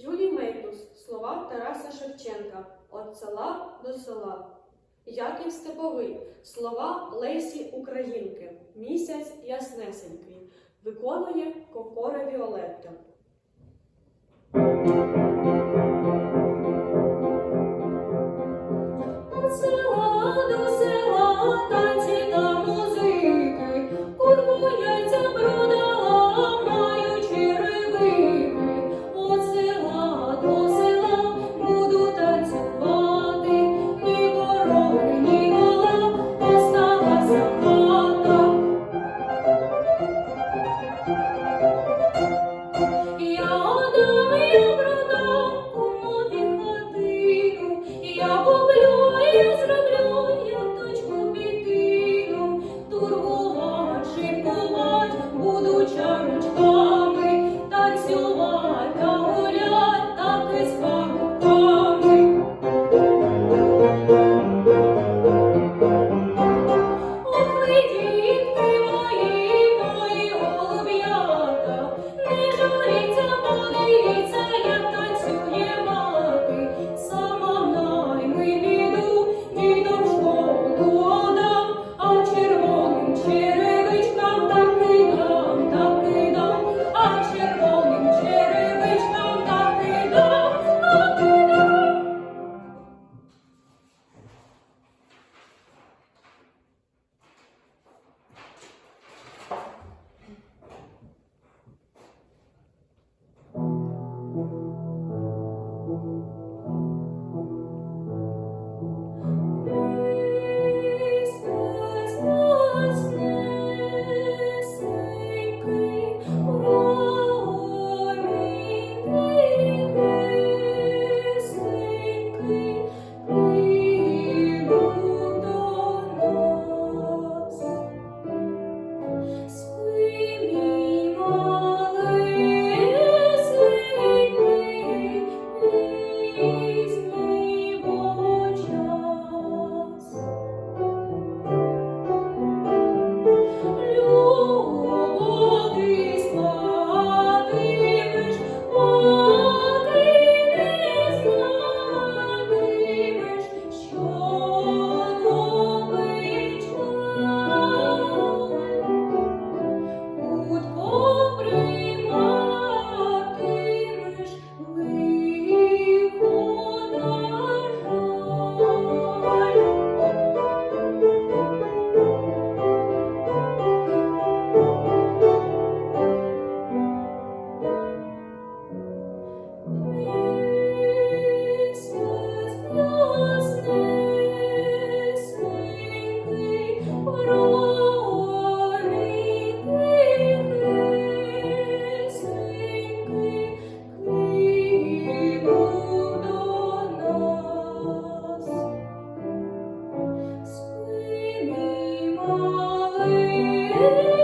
Юлій Мейтус, слова Тараса Шевченка От села до села. Яків Степовий, слова Лесі Українки. Місяць яснесенький. Виконує Кокора Віолетта. От села до села. Please. Хвали